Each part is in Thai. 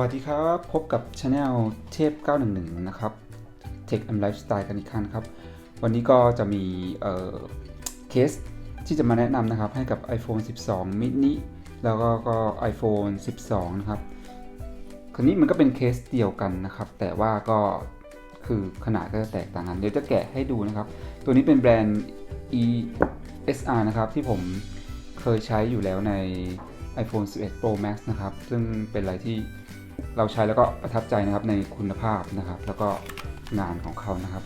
วัสดีครับ พบกับช anel เทพ 911 นะครับ Tech and Lifestyle กันอีกครั้งครับ วันนี้ก็จะมีเอ่อเคสที่จะมาแนะนำนะครับ ให้กับ iPhone 12 mini แล้วก็ก็ iPhone 12 นะครับคนนี้มันก็เป็นเคสเดียวกันนะครับ แต่ว่าก็คือขนาดก็จะแตกต่างกัน เดี๋ยวจะแกะให้ดูนะครับ ตัวนี้เป็นแบรนด์ ESR นะครับที่ผมเคยใช้อยู่แล้วใน iPhone 11 Pro Max นะครับ ซึ่งเป็นอะไรที่ เราใช้แล้วก็ประทับใจนะครับในคุณภาพนะครับ แล้วก็งานของเขานะครับ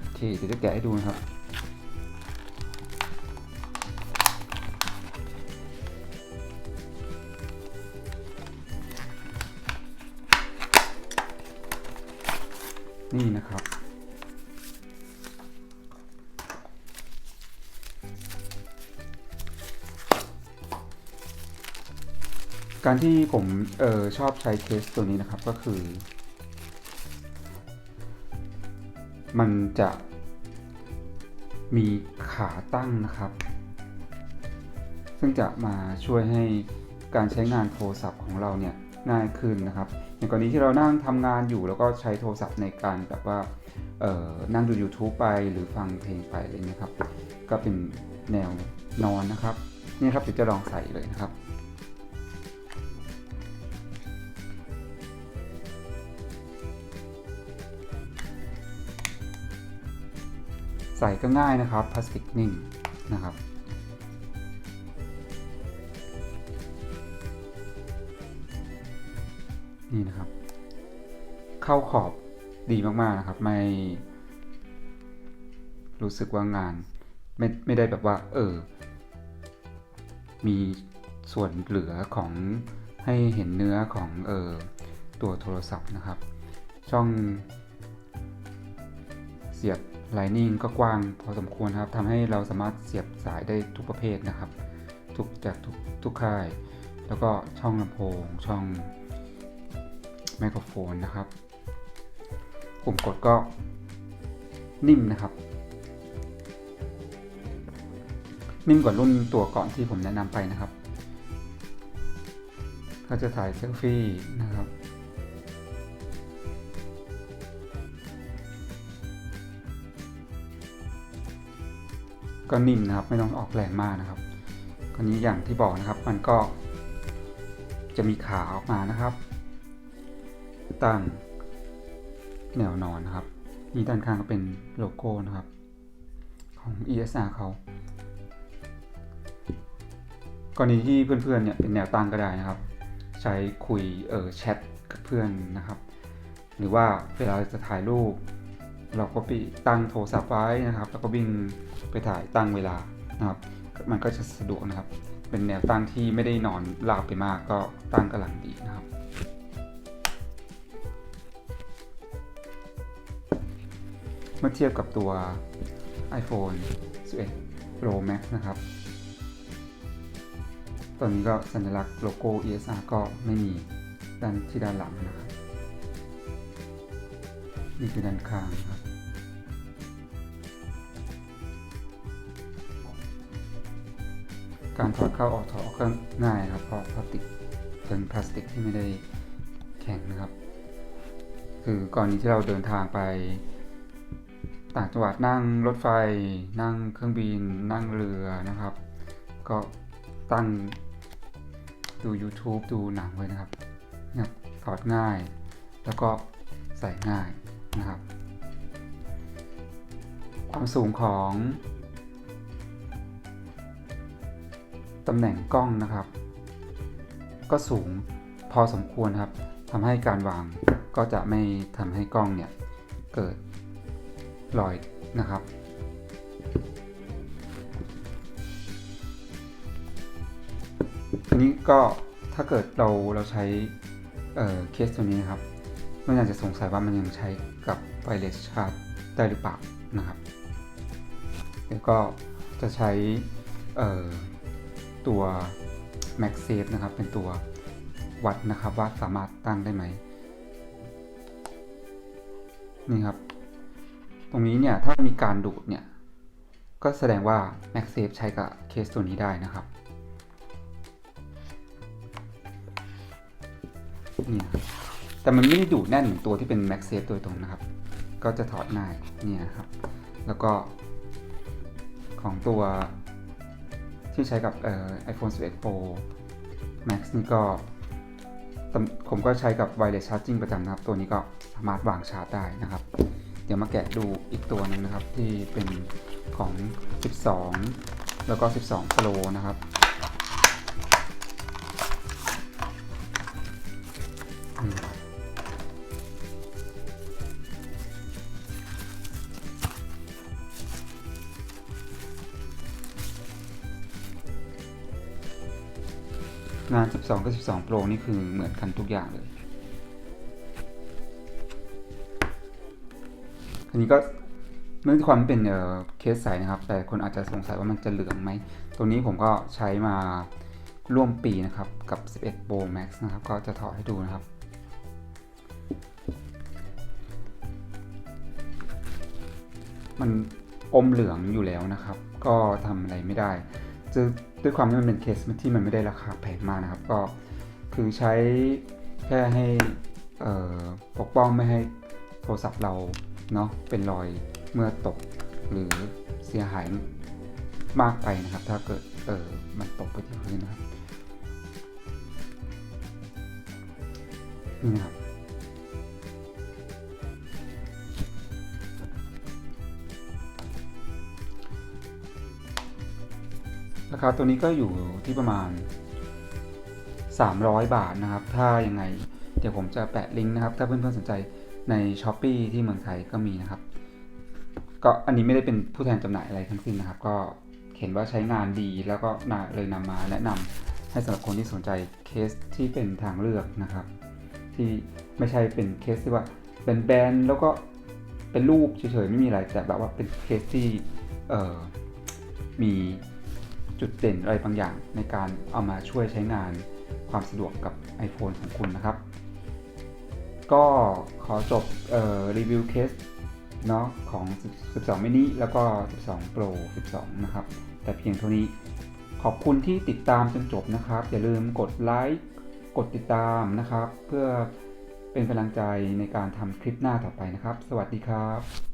โอเคเดี๋ยวจะแกะให้ดูนะครับนี่นะครับ การที่ผมเออชอบใช้เคสตัวนี้นะครับก็คือ มันจะมีขาตั้งนะครับ ซึ่งจะมาช่วยให้การใช้งานโทรศัพท์ของเราเนี่ยง่ายขึ้นนะครับอย่างกรณีที่เรานั่งทำงานอยู่แล้วก็ใช้โทรศัพท์ในการแบบว่านั่งดู YouTube ไปหรือฟังเพลงไปอะไรเงี้ยครับ ก็เป็นแนวนอนนะครับ นี่ครับเดี๋ยวจะลองใส่เลยนะครับ ใส่ก็ง่ายนะครับพลาสติกนิ่มนะครับนี่นะครับ เข้าขอบดีมากๆนะครับ ไม่รู้สึกว่างาน ไม่ไม่ได้แบบว่า เออ มีส่วนเหลือของให้เห็นเนื้อของเออตัวโทรศัพท์นะครับ ช่องเสียบ Lightning ก็กว้างพอสมควรครับทำให้เราสามารถเสียบสายได้ทุกประเภทนะครับ ทุกจากทุกทุกค่าย แล้วก็ช่องลำโพง ช่องไมโครโฟนนะครับ ปุ่มกดก็นิ่มนะครับนิ่มกว่ารุ่นตัวก่อนที่ผมแนะนำไปนะครับถ้าจะถ่ายเซลฟี่นะครับ ก็นิ่มนะครับ ไม่ต้องออกแรงมากนะครับคราวนี้อย่างที่บอกนะครับ มันก็จะมีขาออกมานะครับตั้งแนวนอนนะครับนี่ด้านข้างก็เป็นโลโก้นะครับ ของ ESR เขากรณีที่เพื่อนๆเนี่ยเป็นแนวตั้งก็ได้นะครับ ใช้คุยเออแชทกับเพื่อนนะครับ หรือว่าเวลาจะถ่ายรูป เราก็ไปตั้งโทรศัพท์ไว้นะครับ แล้วก็วิ่งไปถ่ายตั้งเวลานะครับ มันก็จะสะดวกนะครับ เป็นแนวตั้งที่ไม่ได้นอนราบไปมากก็ตั้งกำลังดีนะครับ เมื่อเทียบกับตัว iPhone 11 Pro Max นะครับ ตอนนี้ก็สัญลักษณ์โลโก้ ESR ก็ไม่มีด้านที่ด้านหลังนะครับ นี่คือด้านข้างครับ การถอดเข้าออกถอดออกก็ง่ายครับเพราะพลาสติกเป็นพลาสติกที่ไม่ได้แข็งนะครับ คือก่อนนี้ที่เราเดินทางไป ต่างจังหวัดนั่งรถไฟ นั่งเครื่องบิน นั่งเรือนะครับ ก็ตั้งดู YouTube ดูหนังไว้นะครับเนี่ยถอดง่าย แล้วก็ใส่ง่าย นะครับ ความสูงของตำแหน่งกล้องนะครับ ก็สูงพอสมควรครับทำให้การวางก็จะไม่ทำให้กล้องเนี่ยเกิดรอยนะครับ อันนี้ก็ถ้าเกิดเราเราใช้เเคสตัวนี้นะครับ มันอาจจะสงสัยว่ามันยังใช้กับไวเลสชาร์จได้หรือเปล่านะครับ แล้วก็จะใช้ตัว MagSafe นะครับ เป็นตัววัดนะครับว่าสามารถตั้งได้ไหมนี่ครับ ตรงนี้เนี่ยถ้ามีการดูดเนี่ยก็แสดงว่า MagSafe ใช้กับเคสตัวนี้ได้นะครับนี่ครับ แต่มันไม่ได้ดูดแน่นเหมือนตัวที่เป็น MagSafe โดยตรงนะครับ ก็จะถอดง่ายเนี่ยนะครับ แล้วก็ของตัวที่ใช้กับเอ่อ iPhone 11 Pro Max นี่ก็ ผมก็ใช้กับ Wireless Charging ประจำนะครับ ตัวนี้ก็สามารถวางชาร์จได้นะครับ เดี๋ยวมาแกะดูอีกตัวหนึงนะครับที่เป็นของ 12 แล้วก็ 12 Pro นะครับ งาน 12 กับ 12 Pro นี่คือเหมือนกันทุกอย่างเลย อันนี้ก็เนื่องจากความเป็นเเคสใสนะครับ แต่คนอาจจะสงสัยว่ามันจะเหลืองไหม ตัวนี้ผมก็ใช้มาร่วมปีนะครับ กับ 11 Pro Max นะครับ ก็จะถอดให้ดูนะครับมันอมเหลืองอยู่แล้วนะครับ ก็ทำอะไรไม่ได้ จะด้วยความที่มันเป็นเคสที่มันไม่ได้ราคาแพงมากนะครับ ก็คือใช้แค่ให้ปกป้องไม่ให้โทรศัพท์เราเนาะเป็นรอยเมื่อตกหรือเสียหายมากไปนะครับ ถ้าเกิดเออมันตกไปที่พื้นนะครับนี่นะครับ ราคาตัวนี้ก็อยู่ที่ประมาณ 300 บาทนะครับ ถ้ายังไง เดี๋ยวผมจะแปะลิงก์นะครับ ถ้าเพื่อนๆสนใจใน s h อ p e e ที่เมืองไทยก็มีนะครับ ก็อันนี้ไม่ได้เป็นผู้แทนจำหน่ายอะไรทั้งสิ้นนะครับ ก็เห็นว่าใช้งานดีแล้วก็เลยนำมาแนะนำให้สำหรับคนที่สนใจเคสที่เป็นทางเลือกนะครับ ที่ไม่ใช่เป็นเคสที่ว่าเป็นแบนๆแล้วก็เป็นรูปเฉยๆไม่มีอะไรแต่แบบว่าเป็นเคสที่มี จุดเด่นอะไรบางอย่างในการเอามาช่วยใช้งานความสะดวกกับ iPhone ของคุณนะครับ ก็ขอจบออรีวิวเคสเนาะของ 12 mini แล้วก็ 12 Pro 12 นะครับ แต่เพียงเท่านี้ขอบคุณที่ติดตามจนจบนะครับ อย่าลืมกดไลค์กดติดตามนะครับ เพื่อเป็นกำลังใจในการทำคลิปหน้าต่อไปนะครับ สวัสดีครับ